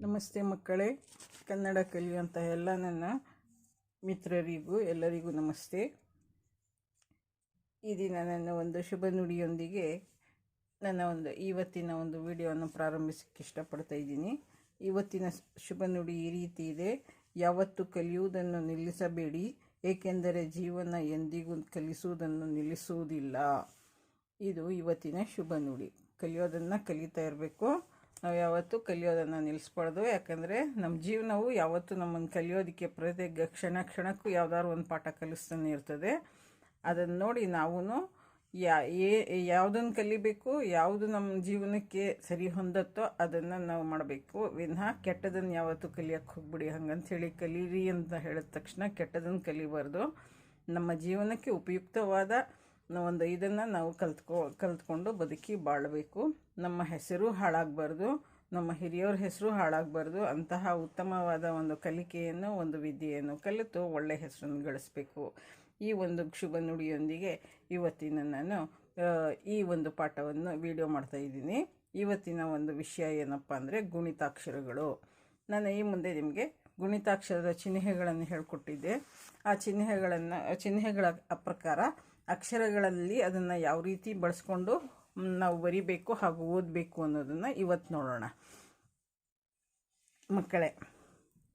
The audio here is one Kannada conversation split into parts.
ನಮಸ್ತೆ ಮಕ್ಕಳೇ, ಕನ್ನಡ ಕಲಿಯುವಂಥ ಎಲ್ಲ ನನ್ನ ಮಿತ್ರರಿಗೂ ಎಲ್ಲರಿಗೂ ನಮಸ್ತೆ. ಈ ದಿನ ನನ್ನ ಒಂದು ಶುಭ ನುಡಿಯೊಂದಿಗೆ ನನ್ನ ಒಂದು ಇವತ್ತಿನ ಒಂದು ವಿಡಿಯೋವನ್ನು ಪ್ರಾರಂಭಿಸಕ್ಕೆ ಇಷ್ಟಪಡ್ತಾ ಇದ್ದೀನಿ. ಇವತ್ತಿನ ಶುಭ ನುಡಿ ಈ ರೀತಿ ಇದೆ. ಯಾವತ್ತು ಕಲಿಯುವುದನ್ನು ನಿಲ್ಲಿಸಬೇಡಿ, ಏಕೆಂದರೆ ಜೀವನ ಎಂದಿಗೂ ಕಲಿಸುವುದನ್ನು ನಿಲ್ಲಿಸುವುದಿಲ್ಲ. ಇದು ಇವತ್ತಿನ ಶುಭ ನುಡಿ. ಕಲಿಯೋದನ್ನು ಕಲಿತಾ ಇರಬೇಕು. ನಾವು ಯಾವತ್ತೂ ಕಲಿಯೋದನ್ನು ನಿಲ್ಲಿಸ್ಬಾರ್ದು ಯಾಕಂದರೆ ನಮ್ಮ ಜೀವನವು ಯಾವತ್ತೂ ನಮ್ಮನ್ನು ಕಲಿಯೋದಕ್ಕೆ ಪ್ರತಿ ಕ್ಷಣ ಕ್ಷಣಕ್ಕೂ ಯಾವ್ದಾದ್ರು ಒಂದು ಪಾಠ ಕಲಿಸ್ತಾನೆ ಇರ್ತದೆ. ಅದನ್ನು ನೋಡಿ ನಾವು ಯಾ ಯಾವುದನ್ನು ಕಲಿಬೇಕು, ಯಾವುದು ನಮ್ಮ ಜೀವನಕ್ಕೆ ಸರಿ ಹೊಂದತ್ತೋ ಅದನ್ನು ನಾವು ಮಾಡಬೇಕು. ವಿನಃ ಕೆಟ್ಟದನ್ನು ಯಾವತ್ತೂ ಕಲಿಯೋಕ್ಕೆ ಹೋಗ್ಬಿಡಿ. ಹೇಳಿ ಕಲೀರಿ ಅಂತ ಹೇಳಿದ ತಕ್ಷಣ ಕೆಟ್ಟದನ್ನು ಕಲಿಬಾರ್ದು. ನಮ್ಮ ಜೀವನಕ್ಕೆ ಉಪಯುಕ್ತವಾದ ಒಂದು ಇದನ್ನು ನಾವು ಕಲ್ತ್ಕೊ, ಕಲ್ತ್ಕೊಂಡು ಬದುಕಿ ಬಾಳಬೇಕು. ನಮ್ಮ ಹೆಸರು ಹಾಳಾಗಬಾರ್ದು. ನಮ್ಮ ಹಿರಿಯವ್ರ ಹೆಸರು ಹಾಳಾಗಬಾರ್ದು. ಅಂತಹ ಉತ್ತಮವಾದ ಒಂದು ಕಲಿಕೆಯನ್ನು, ಒಂದು ವಿದ್ಯೆಯನ್ನು ಕಲಿತು ಒಳ್ಳೆ ಹೆಸರನ್ನು ಗಳಿಸ್ಬೇಕು. ಈ ಒಂದು ಶುಭ ನುಡಿಯೊಂದಿಗೆ ಇವತ್ತಿನ ನಾನು ಈ ಒಂದು ಪಾಠವನ್ನು ವಿಡಿಯೋ ಮಾಡ್ತಾ ಇದ್ದೀನಿ. ಇವತ್ತಿನ ಒಂದು ವಿಷಯ ಏನಪ್ಪ ಅಂದರೆ ಗುಣಿತಾಕ್ಷರಗಳು. ನಾನು ಈ ಮುಂದೆ ನಿಮಗೆ ಗುಣಿತಾಕ್ಷರದ ಚಿಹ್ನೆಗಳನ್ನು ಹೇಳಿಕೊಟ್ಟಿದ್ದೆ. ಆ ಚಿಹ್ನೆಗಳನ್ನು, ಚಿಹ್ನೆಗಳ ಪ್ರಕಾರ ಅಕ್ಷರಗಳಲ್ಲಿ ಅದನ್ನು ಯಾವ ರೀತಿ ಬಳಸ್ಕೊಂಡು ನಾವು ಬರಿಬೇಕು ಹಾಗೂ ಓದಬೇಕು ಅನ್ನೋದನ್ನು ಇವತ್ತು ನೋಡೋಣ. ಮಕ್ಕಳೇ,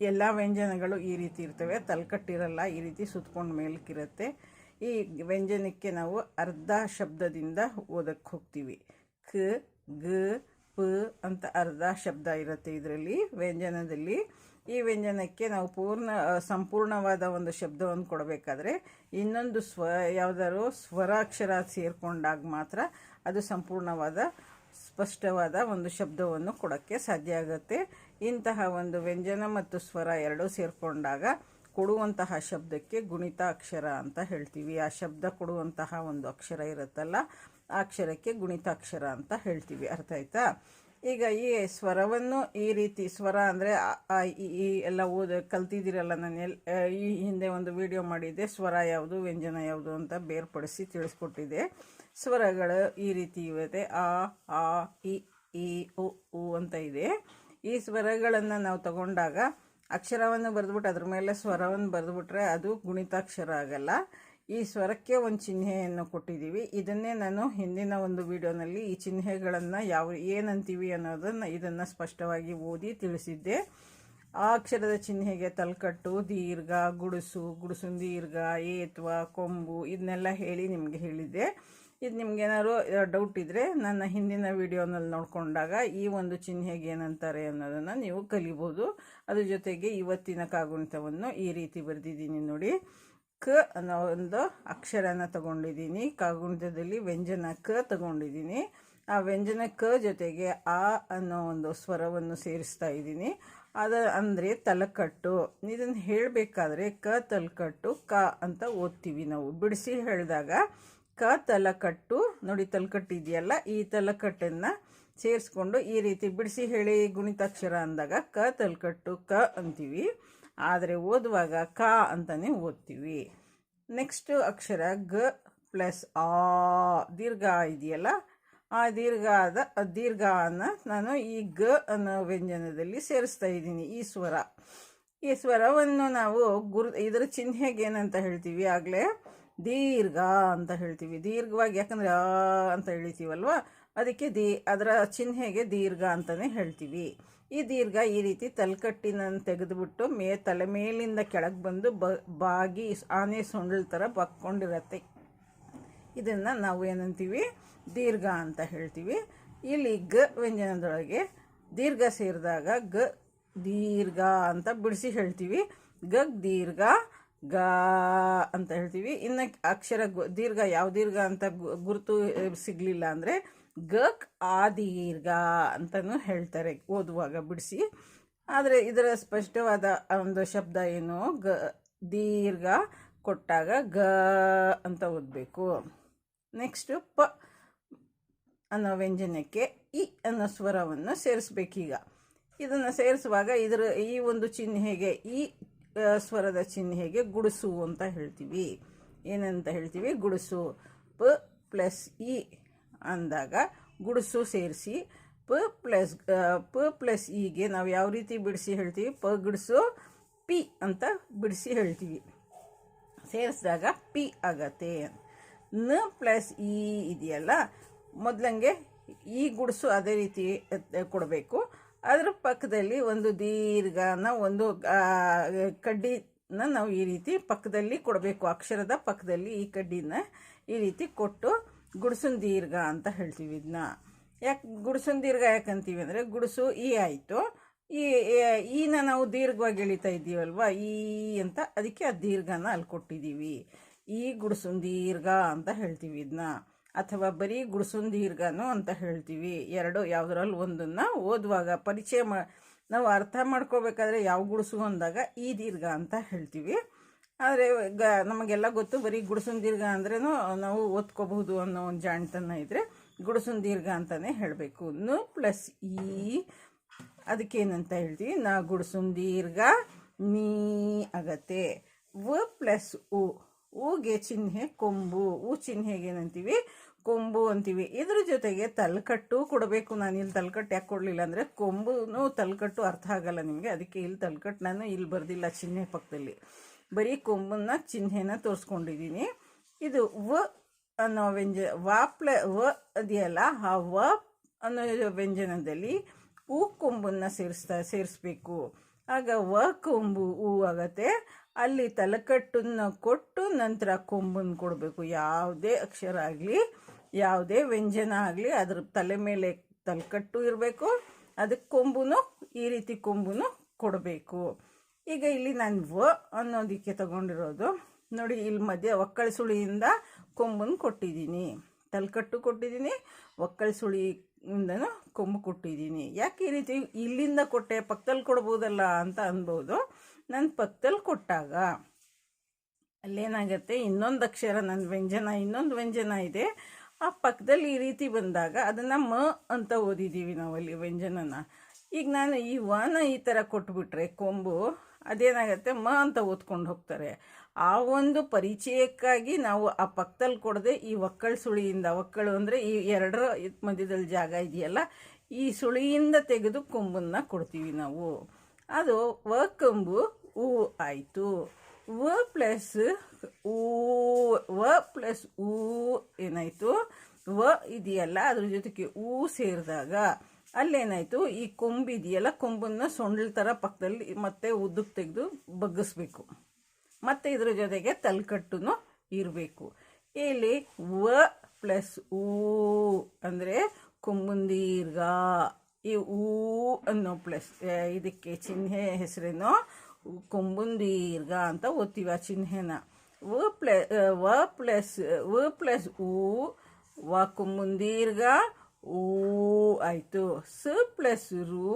ಎಲ್ಲ ವ್ಯಂಜನಗಳು ಈ ರೀತಿ ಇರ್ತವೆ. ತಲ್ಕಟ್ಟಿರಲ್ಲ, ಈ ರೀತಿ ಸುತ್ಕೊಂಡು ಮೇಲಕ್ಕಿರುತ್ತೆ ಈ ವ್ಯಂಜನಕ್ಕೆ ನಾವು ಅರ್ಧ ಶಬ್ದದಿಂದ ಓದಕ್ಕೆ ಹೋಗ್ತೀವಿ. ಕ, ಗ, ಪ ಅಂತ ಅರ್ಧ ಶಬ್ದ ಇರುತ್ತೆ ಇದರಲ್ಲಿ ವ್ಯಂಜನದಲ್ಲಿ. ಈ ವ್ಯಂಜನಕ್ಕೆ ನಾವು ಪೂರ್ಣ ಸಂಪೂರ್ಣವಾದ ಒಂದು ಶಬ್ದವನ್ನು ಕೊಡಬೇಕಾದ್ರೆ ಇನ್ನೊಂದು ಸ್ವ, ಯಾವುದಾದ್ರು ಸ್ವರಾಕ್ಷರ ಸೇರಿಕೊಂಡಾಗ ಮಾತ್ರ ಅದು ಸಂಪೂರ್ಣವಾದ, ಸ್ಪಷ್ಟವಾದ ಒಂದು ಶಬ್ದವನ್ನು ಕೊಡೋಕ್ಕೆ ಸಾಧ್ಯ ಆಗುತ್ತೆ. ಇಂತಹ ಒಂದು ವ್ಯಂಜನ ಮತ್ತು ಸ್ವರ ಎರಡೂ ಸೇರಿಕೊಂಡಾಗ ಕೊಡುವಂತಹ ಶಬ್ದಕ್ಕೆ ಗುಣಿತ ಅಕ್ಷರ ಅಂತ ಹೇಳ್ತೀವಿ. ಆ ಶಬ್ದ ಕೊಡುವಂತಹ ಒಂದು ಅಕ್ಷರ ಇರುತ್ತಲ್ಲ, ಆ ಅಕ್ಷರಕ್ಕೆ ಗುಣಿತಾಕ್ಷರ ಅಂತ ಹೇಳ್ತೀವಿ. ಅರ್ಥ ಆಯ್ತಾ? ಈಗ ಈ ಸ್ವರವನ್ನು ಈ ರೀತಿ ಸ್ವರ ಅಂದರೆ ಈ ಎಲ್ಲ ಓದ ಕಲ್ತಿದ್ದೀರಲ್ಲ ನಾನು ಎಲ್ ಈ ಹಿಂದೆ ಒಂದು ವಿಡಿಯೋ ಮಾಡಿದ್ದೆ, ಸ್ವರ ಯಾವುದು, ವ್ಯಂಜನ ಯಾವುದು ಅಂತ ಬೇರ್ಪಡಿಸಿ ತಿಳಿಸ್ಕೊಟ್ಟಿದ್ದೆ. ಸ್ವರಗಳು ಈ ರೀತಿ ಇವೆ ಆ ಆ ಇ ಈ, ಉ ಉ ಅಂತ ಇದೆ. ಈ ಸ್ವರಗಳನ್ನು ನಾವು ತಗೊಂಡಾಗ ಅಕ್ಷರವನ್ನು ಬರೆದ್ಬಿಟ್ಟು ಅದ್ರ ಮೇಲೆ ಸ್ವರವನ್ನು ಬರೆದ್ಬಿಟ್ರೆ ಅದು ಗುಣಿತಾಕ್ಷರ ಆಗಲ್ಲ. ಈ ಸ್ವರಕ್ಕೆ ಒಂದು ಚಿಹ್ನೆಯನ್ನು ಕೊಟ್ಟಿದ್ದೀವಿ. ಇದನ್ನೇ ನಾನು ಹಿಂದಿನ ಒಂದು ವಿಡಿಯೋನಲ್ಲಿ ಈ ಚಿಹ್ನೆಗಳನ್ನು ಯಾವ, ಏನಂತೀವಿ ಅನ್ನೋದನ್ನು ಇದನ್ನು ಸ್ಪಷ್ಟವಾಗಿ ಓದಿ ತಿಳಿಸಿದ್ದೆ. ಆ ಅಕ್ಷರದ ಚಿಹ್ನೆಗೆ ತಲ್ಕಟ್ಟು, ದೀರ್ಘ, ಗುಡುಸು ಗುಡಿಸು ದೀರ್ಘ ಏತ್ವ, ಕೊಂಬು ಇದನ್ನೆಲ್ಲ ಹೇಳಿ ನಿಮಗೆ ಹೇಳಿದ್ದೆ. ಇದು ನಿಮ್ಗೇನಾದ್ರು ಡೌಟ್ ಇದ್ದರೆ ನನ್ನ ಹಿಂದಿನ ವಿಡಿಯೋನಲ್ಲಿ ನೋಡಿಕೊಂಡಾಗ ಈ ಒಂದು ಚಿಹ್ನೆಗೆ ಏನಂತಾರೆ ಅನ್ನೋದನ್ನು ನೀವು ಕಲಿಬೋದು. ಅದ್ರ ಜೊತೆಗೆ ಇವತ್ತಿನ ಕಾಗುಣಿತವನ್ನು ಈ ರೀತಿ ಬರೆದಿದ್ದೀನಿ ನೋಡಿ. ಕ ಅನ್ನೋ ಒಂದು ಅಕ್ಷರನ ತಗೊಂಡಿದ್ದೀನಿ. ಕಾಗುಣಿತದಲ್ಲಿ ವ್ಯಂಜನ ಕ ತಗೊಂಡಿದ್ದೀನಿ. ಆ ವ್ಯಂಜನ ಕ ಜೊತೆಗೆ ಆ ಅನ್ನೋ ಒಂದು ಸ್ವರವನ್ನು ಸೇರಿಸ್ತಾ ಇದ್ದೀನಿ. ಅದ ಅಂದರೆ ತಲಕಟ್ಟು. ಇದನ್ನು ಹೇಳಬೇಕಾದ್ರೆ ಕ ತಲಕಟ್ಟು, ಕ ಅಂತ ಓದ್ತೀವಿ ನಾವು. ಬಿಡಿಸಿ ಹೇಳಿದಾಗ ಕ ತಲಕಟ್ಟು, ನೋಡಿ ತಲಕಟ್ಟು ಇದೆಯಲ್ಲ, ಈ ತಲಕಟ್ಟನ್ನು ಸೇರಿಸ್ಕೊಂಡು ಈ ರೀತಿ ಬಿಡಿಸಿ ಹೇಳಿ ಗುಣಿತಾಕ್ಷರ ಅಂದಾಗ ಕ ತಲಕಟ್ಟು, ಕ ಅಂತೀವಿ. ಆದರೆ ಓದುವಾಗ ಕ ಅಂತಲೇ ಓದ್ತೀವಿ. ನೆಕ್ಸ್ಟ್ ಅಕ್ಷರ ಗ ಪ್ಲಸ್ ಆ. ದೀರ್ಘ ಇದೆಯಲ್ಲ? ಆ ದೀರ್ಘಾದ ದೀರ್ಘ ಅನ್ನ ನಾನು ಈ ಗ ಅನ್ನೋ ವ್ಯಂಜನದಲ್ಲಿ ಸೇರಿಸ್ತಾ ಇದ್ದೀನಿ. ಈ ಸ್ವರ. ಈ ಸ್ವರವನ್ನು ನಾವು ಗುರು, ಇದರ ಚಿಹ್ನೆಗೆ ಏನಂತ ಹೇಳ್ತೀವಿ ಆಗಲೇ? ದೀರ್ಘ ಅಂತ ಹೇಳ್ತೀವಿ. ದೀರ್ಘವಾಗಿ ಯಾಕಂದರೆ ಆ ಅಂತ ಹೇಳ್ತೀವಲ್ವ? ಅದಕ್ಕೆ ದೀ, ಅದರ ಚಿಹ್ನೆಗೆ ದೀರ್ಘ ಅಂತಲೇ ಹೇಳ್ತೀವಿ. ಈ ದೀರ್ಘ ಈ ರೀತಿ ತಲೆಕಟ್ಟಿನ ತೆಗೆದುಬಿಟ್ಟು ಮೇ ತಲೆ ಮೇಲಿಂದ ಕೆಳಗೆ ಬಂದು ಬ ಬಾಗಿ ಆನೆ ಸೊಂಡಲ್ ಥರ ಬಕ್ಕೊಂಡಿರತ್ತೆ ಇದನ್ನು ನಾವು ಏನಂತೀವಿ? ದೀರ್ಘ ಅಂತ ಹೇಳ್ತೀವಿ. ಇಲ್ಲಿ ಗ ವ್ಯಂಜನದೊಳಗೆ ದೀರ್ಘ ಸೇರಿದಾಗ ಗ ದೀರ್ಘ ಅಂತ ಬಿಡಿಸಿ ಹೇಳ್ತೀವಿ. ಗ ದೀರ್ಘ ಗ ಅಂತ ಹೇಳ್ತೀವಿ. ಇನ್ನು ಅಕ್ಷರ ದೀರ್ಘ, ಯಾವ ದೀರ್ಘ ಅಂತ ಗುರುತು ಸಿಗಲಿಲ್ಲ ಅಂದರೆ ಗಕ್ ಆ ದೀರ್ಘ ಅಂತಲೂ ಹೇಳ್ತಾರೆ ಓದುವಾಗ ಬಿಡಿಸಿ. ಆದರೆ ಇದರ ಸ್ಪಷ್ಟವಾದ ಒಂದು ಶಬ್ದ ಏನು? ಗ, ದೀರ್ಘ ಕೊಟ್ಟಾಗ ಗ ಅಂತ ಓದಬೇಕು. ನೆಕ್ಸ್ಟು ಪ ಅನ್ನೋ ವ್ಯಂಜನಕ್ಕೆ ಇ ಅನ್ನೋ ಸ್ವರವನ್ನು ಸೇರಿಸ್ಬೇಕೀಗ. ಇದನ್ನು ಸೇರಿಸುವಾಗ ಇದರ ಈ ಒಂದು ಚಿಹ್ನೆಗೆ ಈ ಸ್ವರದ ಚಿಹ್ನೆಗೆ ಗುಡಿಸು ಅಂತ ಹೇಳ್ತೀವಿ. ಏನಂತ ಹೇಳ್ತೀವಿ? ಗುಡಿಸು. ಪ ಪ್ಲಸ್ ಇ ಅಂದಾಗ ಗುಡಿಸು ಸೇರಿಸಿ ಪ ಪ್ಲಸ್ ಪ ಪ್ಲಸ್ ಇಗೆ ನಾವು ಯಾವ ರೀತಿ ಬಿಡಿಸಿ ಹೇಳ್ತೀವಿ? ಪ ಗುಡಿಸು ಪಿ ಅಂತ ಬಿಡಿಸಿ ಹೇಳ್ತೀವಿ. ಸೇರಿಸಿದಾಗ ಪಿ ಆಗತ್ತೆ. ನ ಪ್ಲಸ್ ಇ ಇದೆಯಲ್ಲ, ಮೊದಲಂಗೆ ಈ ಗುಡಿಸು ಅದೇ ರೀತಿ ಕೊಡಬೇಕು. ಅದರ ಪಕ್ಕದಲ್ಲಿ ಒಂದು ದೀರ್ಘನ, ಒಂದು ಕಡ್ಡಿನ ನಾವು ಈ ರೀತಿ ಪಕ್ಕದಲ್ಲಿ ಕೊಡಬೇಕು. ಅಕ್ಷರದ ಪಕ್ಕದಲ್ಲಿ ಈ ಕಡ್ಡಿನ ಈ ರೀತಿ ಕೊಟ್ಟು ಗುಡಿಸಿನ ದೀರ್ಘ ಅಂತ ಹೇಳ್ತೀವಿ ಇದನ್ನ ಯಾಕೆ ಗುಡ್ಸನ್ ದೀರ್ಘ ಯಾಕಂತೀವಿ ಅಂದರೆ ಗುಡಿಸು ಈ ಆಯಿತು. ಈ ಈನ ನಾವು ದೀರ್ಘವಾಗಿ ಎಳಿತಾ ಇದ್ದೀವಲ್ವ? ಈ ಅಂತ ಅದಕ್ಕೆ ಆ ದೀರ್ಘನ ಅಲ್ಲಿ ಕೊಟ್ಟಿದ್ದೀವಿ. ಈ ಗುಡಿಸನ್ ದೀರ್ಘ ಅಂತ ಹೇಳ್ತೀವಿ ಇದನ್ನ ಅಥವಾ ಬರೀ ಗುಡಿಸನ್ ದೀರ್ಘನೂ ಅಂತ ಹೇಳ್ತೀವಿ. ಎರಡು ಯಾವುದ್ರಲ್ಲಿ ಒಂದನ್ನು ಓದುವಾಗ ಪರಿಚಯ ಮಾ ನಾವು ಅರ್ಥ ಮಾಡ್ಕೋಬೇಕಾದ್ರೆ ಯಾವ ಗುಡಿಸು ಅಂದಾಗ ಈ ದೀರ್ಘ ಅಂತ ಹೇಳ್ತೀವಿ. ಆದರೆ ಗ, ನಮಗೆಲ್ಲ ಗೊತ್ತು, ಬರೀ ಗುಡಿಸುನ್ ದೀರ್ಘ ಅಂದ್ರೇನು ನಾವು ಓದ್ಕೋಬಹುದು ಅನ್ನೋ ಒಂದು ಜಾಣ್ತನ ಇದ್ದರೆ ಗುಡಿಸುನ್ ದೀರ್ಘ ಅಂತಲೇ ಹೇಳಬೇಕು. ನು ಪ್ಲಸ್ ಈ. ಅದಕ್ಕೇನಂತ ಹೇಳ್ತೀವಿ? ನಾ ಗುಡಿಸುನ್ ದೀರ್ಘ, ನೀ ಆಗತ್ತೆ ವ ಪ್ಲಸ್ ಉ. ಊಗೆ ಚಿಹ್ನೆ ಕೊಂಬು. ಉ ಚಿಹ್ನೆಗೆ ಏನಂತೀವಿ ಕೊಂಬು ಅಂತೀವಿ. ಇದ್ರ ಜೊತೆಗೆ ತಲ್ಕಟ್ಟು ಕೊಡಬೇಕು. ನಾನು ಇಲ್ಲಿ ತಲ್ಕಟ್ಟು ಯಾಕೆ ಕೊಡಲಿಲ್ಲ ಅಂದರೆ ಕೊಂಬುನು ತಲ್ಕಟ್ಟು ಅರ್ಥ ಆಗಲ್ಲ ನಿಮಗೆ. ಅದಕ್ಕೆ ಇಲ್ಲಿ ತಲ್ಕಟ್ಟು ನಾನು ಇಲ್ಲಿ ಬರ್ದಿಲ್ಲ ಚಿಹ್ನೆ ಪಕ್ಕದಲ್ಲಿ. ಬರೀ ಕೊಂಬನ್ನ ಚಿಹ್ನೆನ ತೋರಿಸ್ಕೊಂಡಿದ್ದೀನಿ ಇದು ವ ಅನ್ನೋ ವ್ಯಂಜ, ವಾಪ್ಲ ಪ್ಲ ವ ಅದೆಯಲ್ಲ, ಆ ವ ಅನ್ನೋ ವ್ಯಂಜನದಲ್ಲಿ ಹೂ ಕೊಂಬನ್ನು ಸೇರಿಸ್ತಾ, ಸೇರಿಸ್ಬೇಕು. ಆಗ ವ ಕೊಂಬು ಹೂ ಆಗತ್ತೆ. ಅಲ್ಲಿ ತಲೆಕಟ್ಟನ್ನು ಕೊಟ್ಟು ನಂತರ ಕೊಂಬನ್ನು ಕೊಡಬೇಕು. ಯಾವುದೇ ಅಕ್ಷರ ಆಗಲಿ, ಯಾವುದೇ ವ್ಯಂಜನ ಆಗಲಿ, ಅದ್ರ ತಲೆ ಮೇಲೆ ತಲೆಕಟ್ಟು ಇರಬೇಕು. ಅದಕ್ಕೆ ಕೊಂಬು ಈ ರೀತಿ ಕೊಂಬು ಕೊಡಬೇಕು. ಈಗ ಇಲ್ಲಿ ನಾನು ವ ಅನ್ನೋದಕ್ಕೆ ತಗೊಂಡಿರೋದು. ನೋಡಿ, ಇಲ್ಲಿ ಮಧ್ಯ ಒಕ್ಕಳ ಸುಳಿಯಿಂದ ಕೊಂಬನ್ನು ಕೊಟ್ಟಿದ್ದೀನಿ. ತಲೆಕಟ್ಟು ಕೊಟ್ಟಿದ್ದೀನಿ, ಒಕ್ಕಳ ಸುಳಿಯಿಂದನೂ ಕೊಂಬು ಕೊಟ್ಟಿದ್ದೀನಿ. ಯಾಕೆ ಈ ರೀತಿ ಇಲ್ಲಿಂದ ಕೊಟ್ಟೆ ಪಕ್ಕದಲ್ಲಿ ಕೊಡ್ಬೋದಲ್ಲ ಅಂತ ಅನ್ಬೋದು. ನಾನು ಪಕ್ಕದಲ್ಲಿ ಕೊಟ್ಟಾಗ ಅಲ್ಲೇನಾಗತ್ತೆ, ಇನ್ನೊಂದು ಅಕ್ಷರ ನನ್ನ ವ್ಯಂಜನ, ಇನ್ನೊಂದು ವ್ಯಂಜನ ಇದೆ. ಆ ಪಕ್ಕದಲ್ಲಿ ಈ ರೀತಿ ಬಂದಾಗ ಅದನ್ನು ಮ ಅಂತ ಓದಿದ್ದೀವಿ ನಾವಲ್ಲಿ ವ್ಯಂಜನನ. ಈಗ ನಾನು ಈ ವನ ಈ ಥರ ಕೊಟ್ಬಿಟ್ರೆ ಕೊಂಬು ಅದೇನಾಗತ್ತೆ? ಮ ಅಂತ ಓದ್ಕೊಂಡು ಹೋಗ್ತಾರೆ. ಆ ಒಂದು ಪರಿಚಯಕ್ಕಾಗಿ ನಾವು ಆ ಪಕ್ಕದಲ್ಲಿ ಕೊಡದೆ ಈ ಒಕ್ಕಳು ಸುಳಿಯಿಂದ, ಒಕ್ಕಳು ಅಂದರೆ ಈ ಎರಡರ ಮಧ್ಯದಲ್ಲಿ ಜಾಗ ಇದೆಯಲ್ಲ, ಈ ಸುಳಿಯಿಂದ ತೆಗೆದು ಕೊಂಬನ್ನು ಕೊಡ್ತೀವಿ ನಾವು. ಅದು ವ ಕೊಂಬು ಊ ಆಯಿತು. ವ ಪ್ಲಸ್ ಊ, ವ ಪ್ಲಸ್ ಊ ಏನಾಯಿತು? ವ ಇದೆಯಲ್ಲ, ಅದ್ರ ಜೊತೆಗೆ ಊ ಸೇರಿದಾಗ. ಅಲ್ಲೇನಾಯಿತು? ಈ ಕೊಂಬು ಇದೆಯಲ್ಲ, ಕೊಂಬನ್ನ ಸೊಂಡ್ಲ ಥರ ಪಕ್ಕದಲ್ಲಿ ಮತ್ತೆ ಉದ್ದಕ್ಕೆ ತೆಗೆದು ಬಗ್ಗಿಸ್ಬೇಕು. ಮತ್ತು ಇದ್ರ ಜೊತೆಗೆ ತಲ್ಕಟ್ಟುನು ಇರಬೇಕು. ಇಲ್ಲಿ ವ ಪ್ಲಸ್ ಊ ಅಂದರೆ ಕೊಂಬುಂದೀರ್ಘ ಈ ಊ ಅನ್ನೋ ಪ್ಲಸ್ ಇದಕ್ಕೆ ಚಿಹ್ನೆ ಹೆಸರೇನು? ಕೊಂಬುಂದೀರ್ಘ ಅಂತ ಓದ್ತೀವಿ ಆ ಚಿಹ್ನೆನ. ವ ಪ್ಲ, ವ ಪ್ಲಸ್ ವ ಪ್ಲಸ್ ಊ, ವ ಕೊಂಬುಂದೀರ್ಘ ಊ ಆಯಿತು. ಸ ಪ್ಲಸ್ ರು,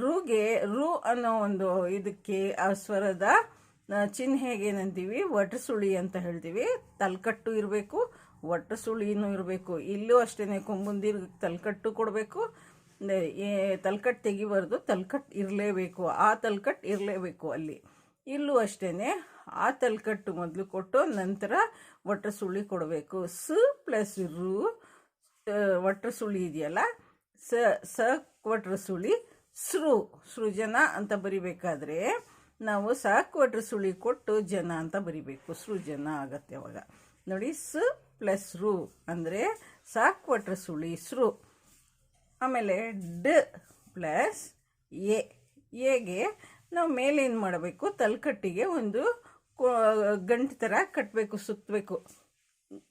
ರುಗೆ ರು ಅನ್ನೋ ಒಂದು ಇದಕ್ಕೆ ಆ ಸ್ವರದ ಚಿಹ್ನೆಗೆ ಏನಂತೀವಿ ಒಟ್ಟು ಸುಳಿ ಅಂತ ಹೇಳ್ತೀವಿ. ತಲ್ಕಟ್ಟು ಇರಬೇಕು ಒಟ್ಟು ಸುಳಿನೂ ಇರಬೇಕು. ಇಲ್ಲೂ ಅಷ್ಟೇ ಕೊಂಬುಂದಿರ್ ತಲ್ಕಟ್ಟು ಕೊಡಬೇಕು. ತಲ್ಕಟ್ಟು ತೆಗಿಬಾರ್ದು ತಲ್ಕಟ್ಟು ಇರಲೇಬೇಕು. ಆ ತಲ್ಕಟ್ಟು ಇರಲೇಬೇಕು ಅಲ್ಲಿ. ಇಲ್ಲೂ ಅಷ್ಟೇ ಆ ತಲ್ಕಟ್ಟು ಮೊದಲು ಕೊಟ್ಟು ನಂತರ ಒಟ್ಟು ಸುಳಿ ಕೊಡಬೇಕು. ಸ ಪ್ಲಸ್ ರು ಒಟ್ರ ಸುಳಿ ಇದೆಯಲ್ಲ? ಸ ಸ ಒಟ್ರ ಸುಳಿ, ಸೃ, ಸೃಜನ ಅಂತ ಬರಿಬೇಕಾದ್ರೆ ನಾವು ಸ ಕ್ವಟ್ರ ಸುಳಿ ಕೊಟ್ಟು ಜನ ಅಂತ ಬರಿಬೇಕು. ಸೃಜನ ಆಗತ್ತೆ ಅವಾಗ. ನೋಡಿ, ಸ ಪ್ಲಸ್ ರು ಅಂದರೆ ಕ್ವಟ್ರ ಸುಳಿ, ಸೃ. ಆಮೇಲೆ ಡ ಪ್ಲಸ್ ಎ. ಎಗೆ ನಾವು ಮೇಲೇನು ಮಾಡಬೇಕು? ತಲ್ಕಟ್ಟಿಗೆ ಒಂದು ಗಂಟು ಥರ ಕಟ್ಟಬೇಕು ಸುತ್ತಬೇಕು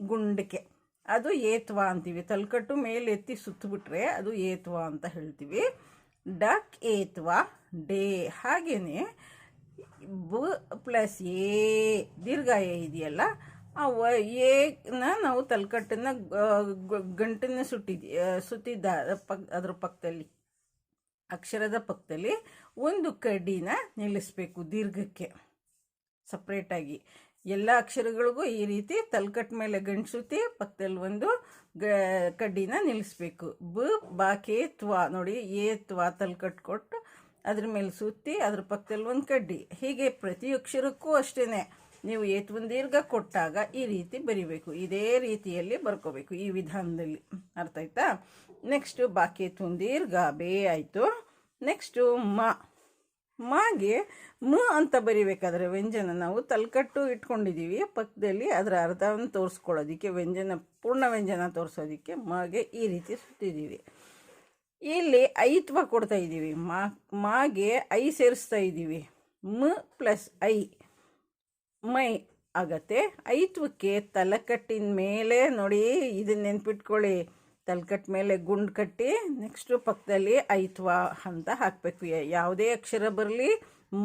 ಗುಂಡಕ್ಕೆ ಅದು ಏತ್ವ ಅಂತೀವಿ. ತಲ್ಕಟ್ಟು ಮೇಲೆ ಎತ್ತಿ ಸುತ್ತಬಿಟ್ರೆ ಅದು ಏತ್ವ ಅಂತ ಹೇಳ್ತೀವಿ. ಡಕ್ ಏತ್ವ, ಡೇ ಹಾಗೇನೆ ಬ ಪ್ಲಸ್ ಎ ದೀರ್ಘ ಎ ಇದೆಯಲ್ಲ, ಆ ವ ಏನ ನಾವು ತಲ್ಕಟ್ಟನ್ನು ಗಂಟನ್ನ ಸುಟ್ಟಿದ್ವಿ ಸುತ್ತಿದ್ದ ಪಕ್, ಅದ್ರ ಪಕ್ಕದಲ್ಲಿ ಅಕ್ಷರದ ಪಕ್ಕದಲ್ಲಿ ಒಂದು ಕಡ್ಡಿನ ನಿಲ್ಲಿಸ್ಬೇಕು ದೀರ್ಘಕ್ಕೆ ಸಪ್ರೇಟಾಗಿ ಎಲ್ಲ ಅಕ್ಷರಗಳಿಗೂ ಈ ರೀತಿ ತಲ್ಕಟ್ ಮೇಲೆ ಗಂಟು ಸುತ್ತಿ ಪಕ್ಕದಲ್ಲಿ ಒಂದು ಗ, ಕಡ್ಡಿನ ನಿಲ್ಲಿಸ್ಬೇಕು. ಬ ಬಾಕೆ ತ್ವ. ನೋಡಿ ಏ ತ್ವ ತಲ್ಕಟ್ ಕೊಟ್ಟು ಅದ್ರ ಮೇಲೆ ಸುತ್ತಿ ಅದ್ರ ಪಕ್ಕದಲ್ಲಿ ಒಂದು ಕಡ್ಡಿ. ಹೀಗೆ ಪ್ರತಿ ಅಕ್ಷರಕ್ಕೂ ಅಷ್ಟೇ ನೀವು ಏತ್ವನ್ ದೀರ್ಘ ಕೊಟ್ಟಾಗ ಈ ರೀತಿ ಬರಿಬೇಕು. ಇದೇ ರೀತಿಯಲ್ಲಿ ಬರ್ಕೋಬೇಕು ಈ ವಿಧಾನದಲ್ಲಿ. ಅರ್ಥ ಆಯ್ತಾ? ನೆಕ್ಸ್ಟು ಬಾಕಿ ತುಂದೀರ್ಘ ಬೇ ಆಯಿತು. ನೆಕ್ಸ್ಟು, ಮ. ಮಾಗೆ ಮ ಅಂತ ಬರಿಬೇಕಾದ್ರೆ ವ್ಯಂಜನ. ನಾವು ತಲ್ಕಟ್ಟು ಇಟ್ಕೊಂಡಿದ್ದೀವಿ. ಪಕ್ಕದಲ್ಲಿ ಅದರ ಅರ್ಧವನ್ನು ತೋರಿಸ್ಕೊಳ್ಳೋದಕ್ಕೆ ವ್ಯಂಜನ, ಪೂರ್ಣ ವ್ಯಂಜನ ತೋರಿಸೋದಕ್ಕೆ ಮಾಗೆ ಈ ರೀತಿ ಸುತ್ತಿದ್ದೀವಿ. ಇಲ್ಲಿ ಐತ್ವ ಕೊಡ್ತಾ ಇದ್ದೀವಿ. ಮಾಗೆ ಐ ಸೇರಿಸ್ತಾ ಇದ್ದೀವಿ. ಮ ಪ್ಲಸ್ ಐ ಮೈ ಆಗತ್ತೆ. ಐತ್ವಕ್ಕೆ ತಲಕಟ್ಟಿನ ಮೇಲೆ ನೋಡಿ ಇದನ್ನ ನೆನ್ಪಿಟ್ಕೊಳ್ಳಿ. ತಲಕಟ್ಟು ಮೇಲೆ ಗುಂಡು ಕಟ್ಟಿ ನೆಕ್ಸ್ಟು ಪಕ್ಕದಲ್ಲಿ ಐತ್ವ ಅಂತ ಹಾಕಬೇಕು. ಯಾವುದೇ ಅಕ್ಷರ ಬರಲಿ,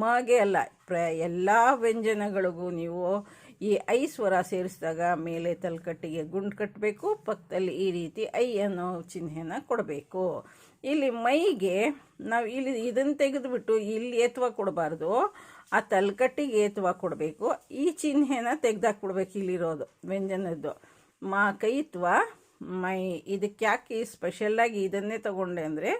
ಮಗೆ ಅಲ್ಲ. ಪ್ರ ಎಲ್ಲ ವ್ಯಂಜನಗಳಿಗೂ ನೀವು ಈ ಐ ಸ್ವರ ಸೇರಿಸಿದಾಗ ಮೇಲೆ ತಲೆಕಟ್ಟಿಗೆ ಗುಂಡು ಕಟ್ಟಬೇಕು ಪಕ್ಕದಲ್ಲಿ ಈ ರೀತಿ ಐ ಅನ್ನೋ ಚಿಹ್ನೆನ ಕೊಡಬೇಕು. ಇಲ್ಲಿ ಮೈಗೆ ನಾವು ಇಲ್ಲಿ ಇದನ್ನು ತೆಗೆದುಬಿಟ್ಟು ಇಲ್ಲಿ ಏತ್ವ ಕೊಡಬಾರ್ದು, ಆ ತಲೆಕಟ್ಟಿಗೆ ಏತ್ವ ಕೊಡಬೇಕು. ಈ ಚಿಹ್ನೆನ ತೆಗೆದಾಕ್ಬಿಡ್ಬೇಕು ಇಲ್ಲಿರೋದು ವ್ಯಂಜನದ್ದು. ಮಾ ಕೈತ್ವ ಮೈ ಇದಕ್ಕೆ ಯಾಕೆ ಸ್ಪೆಷಲ್ಲಾಗಿ ಇದನ್ನೇ ತಗೊಂಡೆ ಅಂದರೆ,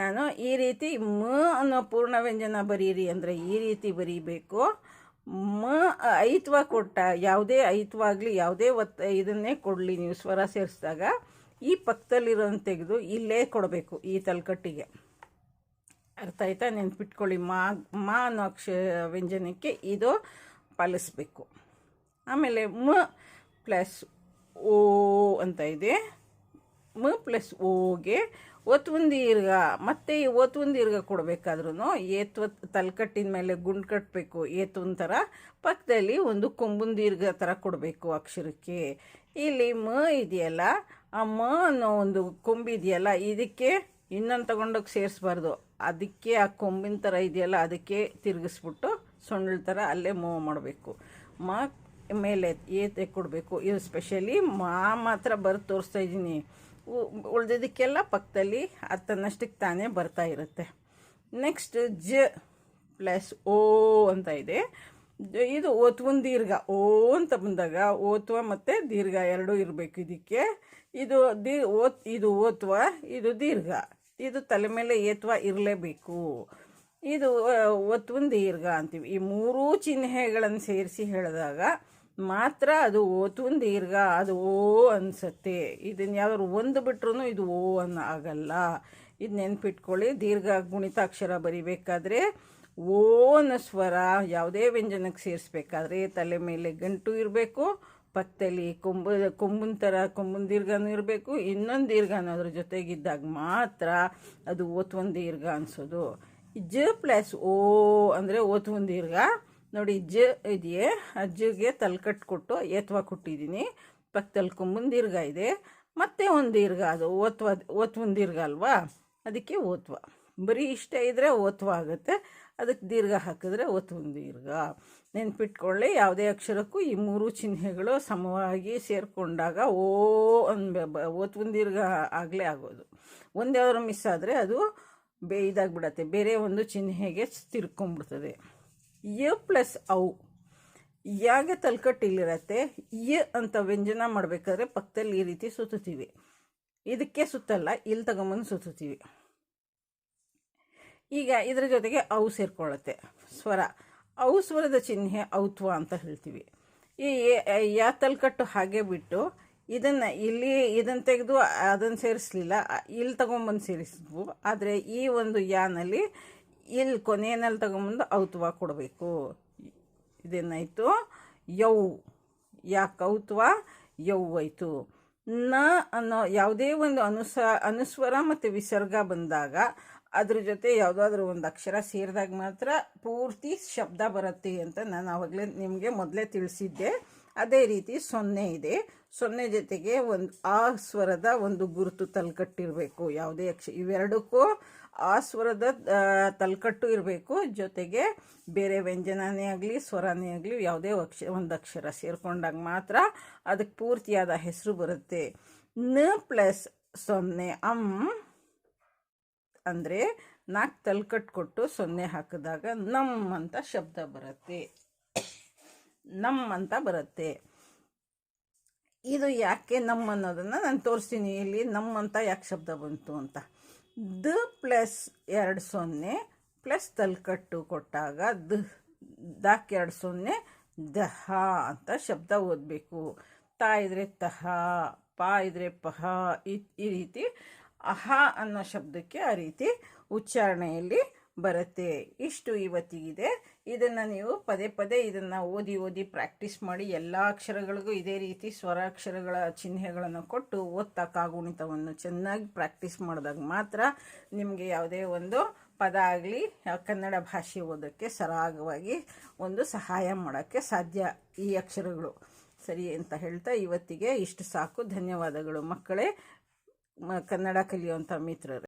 ನಾನು ಈ ರೀತಿ ಮ ಅನ್ನೋ ಪೂರ್ಣ ವ್ಯಂಜನ ಬರೀರಿ ಅಂದರೆ ಈ ರೀತಿ ಬರೀಬೇಕು. ಮ ಐತ್ವ ಕೊಟ್ಟ, ಯಾವುದೇ ಐತ್ವ ಆಗಲಿ ಯಾವುದೇ ಒತ್ತ ಇದನ್ನೇ ಕೊಡಲಿ ನೀವು ಸ್ವರ ಸೇರಿಸಿದಾಗ, ಈ ಪಕ್ಕದಲ್ಲಿರೋನ್ ತೆಗೆದು ಇಲ್ಲೇ ಕೊಡಬೇಕು ಈ ತಲಕಟ್ಟಿಗೆ. ಅರ್ಥ ಆಯ್ತಾ? ನೆನ್ಪಿಟ್ಕೊಳ್ಳಿ ಮಾ ಮಾ ಅನ್ನೋ ಅಕ್ಷ ವ್ಯಂಜನಕ್ಕೆ ಇದು ಪಾಲಿಸ್ಬೇಕು. ಆಮೇಲೆ ಮ ಪ್ಲಸ್ ಓ ಅಂತ ಇದೆ. ಮ ಪ್ಲಸ್ ಓಗೆ. ಒತ್ತುವನ್ ದೀರ್ಘ. ಮತ್ತೆ ಈ ಒತ್ತುವನ್ ದೀರ್ಘ ಕೊಡಬೇಕಾದ್ರೂ ಏತ್ವ ತಲೆಕಟ್ಟಿನ ಮೇಲೆ ಗುಂಡು ಕಟ್ಟಬೇಕು ಏತುವನ್ ಥರ. ಪಕ್ಕದಲ್ಲಿ ಒಂದು ಕೊಂಬುನ್ ದೀರ್ಘ ಥರ ಕೊಡಬೇಕು ಅಕ್ಷರಕ್ಕೆ. ಇಲ್ಲಿ ಮ ಇದೆಯಲ್ಲ. ಆ ಮ ಅನ್ನೋ ಒಂದು ಕೊಂಬಿದೆಯಲ್ಲ ಇದಕ್ಕೆ ಇನ್ನೊಂದು ತಗೊಂಡೋಗಿ ಸೇರಿಸ್ಬಾರ್ದು. ಅದಕ್ಕೆ ಆ ಕೊಂಬಿನ ಥರ ಇದೆಯಲ್ಲ, ಅದಕ್ಕೆ ತಿರುಗಿಸ್ಬಿಟ್ಟು ಸೊಳ್ಳು ಥರ ಅಲ್ಲೇ ಮೂವ್ ಮಾಡಬೇಕು. ಮ ಮೇಲೆ ಏತೆ ಕೊಡಬೇಕು? ಇದು ಸ್ಪೆಷಲಿ ಮಾ ಮಾತ್ರ ಬರೆದು ತೋರಿಸ್ತಾ ಇದ್ದೀನಿ. ಉಳ್ದಿದ್ದಕ್ಕೆಲ್ಲ ಪಕ್ಕದಲ್ಲಿ ಅದು ತಾನೇ ಬರ್ತಾ ಇರುತ್ತೆ. ನೆಕ್ಸ್ಟ್ ಜ ಪ್ಲಸ್ ಓ ಅಂತ ಇದೆ. ಇದು ಓತ್ವನ್ ದೀರ್ಘ. ಓ ಅಂತ ಬಂದಾಗ ಓತ್ವ ಮತ್ತು ದೀರ್ಘ ಎರಡೂ ಇರಬೇಕು ಇದಕ್ಕೆ. ಇದು ದೀ, ಓತ್, ಇದು ಓತ್ವ, ಇದು ದೀರ್ಘ. ಇದು ತಲೆ ಮೇಲೆ ಏತ್ವ ಇರಲೇಬೇಕು. ಇದು ಒತ್ತು ದೀರ್ಘ ಅಂತೀವಿ. ಈ ಮೂರೂ ಚಿಹ್ನೆಗಳನ್ನು ಸೇರಿಸಿ ಹೇಳಿದಾಗ ಮಾತ್ರ ಅದು ಓತುನ್ ದೀರ್ಘ, ಅದು ಓ ಅನ್ಸತ್ತೆ. ಇದನ್ನು ಯಾವ್ದಾದ್ರು ಒಂದು ಬಿಟ್ರೂ ಇದು ಓ ಅನ್ನ ಆಗಲ್ಲ. ಇದು ನೆನ್ಪಿಟ್ಕೊಳ್ಳಿ, ದೀರ್ಘ ಗುಣಿತಾಕ್ಷರ ಬರಿಬೇಕಾದ್ರೆ ಓ ಅನ್ನೋ ಸ್ವರ ಯಾವುದೇ ವ್ಯಂಜನಕ್ಕೆ ಸೇರಿಸ್ಬೇಕಾದ್ರೆ ತಲೆ ಮೇಲೆ ಗಂಟು ಇರಬೇಕು ಪಕ್ಕದಲ್ಲಿ ಕೊಂಬ, ಕೊಂಬುನ ಥರ ಕೊಂಬುನ ದೀರ್ಘನೂ ಇರಬೇಕು, ಇನ್ನೊಂದು ದೀರ್ಘ ಅನ್ನೋದ್ರ ಜೊತೆಗಿದ್ದಾಗ ಮಾತ್ರ ಅದು ಓತ್ವನ್ ದೀರ್ಘ ಅನ್ಸೋದು. ಜ ಪ್ಲಸ್ ಓ ಅಂದರೆ ಓತ್ವನ್ ದೀರ್ಘ ನೋಡಿ, ಜ ಇದೆಯೇ? ಅಜ್ಜಿಗೆ ತಲ್ಕಟ್ಟು ಕೊಟ್ಟು ಏತ್ವ ಕೊಟ್ಟಿದ್ದೀನಿ. ಪಕ್ಕದಲ್ಲಿ ಕೊಂಬನ್ ದೀರ್ಘ ಇದೆ. ಮತ್ತೆ ಒಂದು ದೀರ್ಘ, ಅದು ಓತ್ವ, ಓತ್ವನ್ ದೀರ್ಘ ಅಲ್ವಾ? ಅದಕ್ಕೆ ಓತ್ವ. ಬರೀ ಇಷ್ಟ ಇದ್ದರೆ ಓತ್ವ ಆಗುತ್ತೆ. ಅದಕ್ಕೆ ದೀರ್ಘ ಹಾಕಿದ್ರೆ ಓತ್ವನ್ ದೀರ್ಘ. ನೆನ್ಪಿಟ್ಕೊಳ್ಳಿ, ಯಾವುದೇ ಅಕ್ಷರಕ್ಕೂ ಈ ಮೂರು ಚಿಹ್ನೆಗಳು ಸಮವಾಗಿ ಸೇರಿಕೊಂಡಾಗ ಓ ಅನ್ಬ ಓತ್ವನ್ ದೀರ್ಘ ಆಗಲೇ ಆಗೋದು. ಒಂದೇ ಅವರು ಮಿಸ್ ಆದರೆ ಅದು ಬೇ ಇದಾಗ್ಬಿಡತ್ತೆ ಬೇರೆ ಒಂದು ಚಿಹ್ನೆಗೆ ತಿರ್ಕೊಂಡ್ಬಿಡ್ತದೆ ಯ ಪ್ಲಸ್ ಔ ಯಾಗೆ ತಲ್ಕಟ್ಟಿಲಿರತ್ತೆ? ಯ ಅಂತ ವ್ಯಂಜನ ಮಾಡಬೇಕಾದ್ರೆ ಪಕ್ಕದಲ್ಲಿ ಈ ರೀತಿ ಸುತ್ತುತ್ತೀವಿ. ಇದಕ್ಕೆ ಸುತ್ತಲ್ಲ, ಇಲ್ಲಿ ತಗೊಂಬಂದು ಸುತ್ತುತ್ತೀವಿ. ಈಗ ಇದರ ಜೊತೆಗೆ ಔ ಸೇರ್ಕೊಳ್ಳುತ್ತೆ. ಸ್ವರ. ಔ ಸ್ವರದ ಚಿಹ್ನೆ ಔತ್ವ ಅಂತ ಹೇಳ್ತೀವಿ. ಈ ಯಾ ತಲ್ಕಟ್ಟು ಹಾಗೆ ಬಿಟ್ಟು ಇದನ್ನು ಇಲ್ಲಿ ಇದನ್ನು ತೆಗೆದು ಅದನ್ನು ಸೇರಿಸಲಿಲ್ಲ. ಇಲ್ಲಿ ತಗೊಂಬಂದು ಸೇರಿಸಿದ್ವು. ಆದರೆ ಈ ಒಂದು ಯಾನಲ್ಲಿ ಇಲ್ಲಿ ಕೊನೆಯಲ್ಲಿ ತಗೊಂಬಂದು ಔತ್ವ ಕೊಡಬೇಕು. ಇದೇನಾಯಿತು? ಯೌ. ಯಾಕೆ ಔತ್ವ? ಯೌ ಆಯಿತು ನ ಅನ್ನೋ ಯಾವುದೇ ಒಂದು ಅನುಸ, ಅನುಸ್ವರ ಮತ್ತು ವಿಸರ್ಗ ಬಂದಾಗ ಅದ್ರ ಜೊತೆ ಯಾವುದಾದ್ರೂ ಒಂದು ಅಕ್ಷರ ಸೇರಿದಾಗ ಮಾತ್ರ ಪೂರ್ತಿ ಶಬ್ದ ಬರುತ್ತೆ ಅಂತ ನಾನು ಆವಾಗಲೇ ನಿಮಗೆ ಮೊದಲೇ ತಿಳಿಸಿದ್ದೆ. ಅದೇ ರೀತಿ ಸೊನ್ನೆ ಇದೆ. ಸೊನ್ನೆ ಜೊತೆಗೆ ಒಂದು ಆ ಸ್ವರದ ಒಂದು ಗುರುತು ತಲೆಕಟ್ಟಿರಬೇಕು. ಯಾವುದೇ ಅಕ್ಷ, ಇವೆರಡಕ್ಕೂ ಆ ಸ್ವರದ ತಲ್ಕಟ್ಟು ಇರಬೇಕು. ಜೊತೆಗೆ ಬೇರೆ ವ್ಯಂಜನನೇ ಆಗಲಿ, ಸ್ವರನೇ ಆಗಲಿ, ಯಾವುದೇ ಅಕ್ಷ ಒಂದು ಅಕ್ಷರ ಸೇರ್ಕೊಂಡಾಗ ಮಾತ್ರ ಅದಕ್ಕೆ ಪೂರ್ತಿಯಾದ ಹೆಸರು ಬರುತ್ತೆ. ನ ಪ್ಲಸ್ ಸೊನ್ನೆ ಅಂ ಅಂದರೆ ನಾಲ್ಕು ತಲ್ಕಟ್ಟು ಕೊಟ್ಟು ಸೊನ್ನೆ ಹಾಕಿದಾಗ ನಮ್ ಅಂತ ಶಬ್ದ ಬರುತ್ತೆ. ನಮ್ ಅಂತ ಬರುತ್ತೆ. ಇದು ಯಾಕೆ ನಮ್ಮ ಅನ್ನೋದನ್ನು ನಾನು ತೋರಿಸ್ತೀನಿ. ಇಲ್ಲಿ ನಮ್ಮಂತ ಯಾಕೆ ಶಬ್ದ ಬಂತು ಅಂತ. ದ ಪ್ಲಸ್ ಎರಡು ಸೊನ್ನೆ ಪ್ಲಸ್ ತಲ್ಕಟ್ಟು ಕೊಟ್ಟಾಗ ದ, ದಾಕ್ ಎರಡು ಸೊನ್ನೆ ದಹ ಅಂತ ಶಬ್ದ ಓದಬೇಕು. ತ ಇದ್ರೆ ತಹ ಪ ಇದ್ರೆ ಪಹ ಈ ರೀತಿ ಅಹ ಅನ್ನೋ ಶಬ್ದಕ್ಕೆ ಆ ರೀತಿ ಉಚ್ಚಾರಣೆಯಲ್ಲಿ ಬರುತ್ತೆ. ಇಷ್ಟು ಇವತ್ತಿಗಿದೆ. ಇದನ್ನು ನೀವು ಪದೇ ಪದೇ ಇದನ್ನು ಓದಿ ಓದಿ ಪ್ರಾಕ್ಟೀಸ್ ಮಾಡಿ ಎಲ್ಲ ಅಕ್ಷರಗಳಿಗೂ ಇದೇ ರೀತಿ ಸ್ವರಾಕ್ಷರಗಳ ಚಿಹ್ನೆಗಳನ್ನು ಕೊಟ್ಟು ಓದ್ತಾ ಕಾಗುಣಿತವನ್ನು ಚೆನ್ನಾಗಿ ಪ್ರಾಕ್ಟೀಸ್ ಮಾಡಿದಾಗ ಮಾತ್ರ ನಿಮಗೆ ಯಾವುದೇ ಒಂದು ಪದ ಆಗಲಿ, ಕನ್ನಡ ಭಾಷೆ ಓದೋಕ್ಕೆ ಸರಾಗವಾಗಿ ಒಂದು ಸಹಾಯ ಮಾಡೋಕ್ಕೆ ಸಾಧ್ಯ ಈ ಅಕ್ಷರಗಳು. ಸರಿ ಅಂತ ಹೇಳ್ತಾ ಇವತ್ತಿಗೆ ಇಷ್ಟು ಸಾಕು. ಧನ್ಯವಾದಗಳು ಮಕ್ಕಳೇ. ಕನ್ನಡ ಕಲಿಯುವಂಥ ಮಿತ್ರರೇ.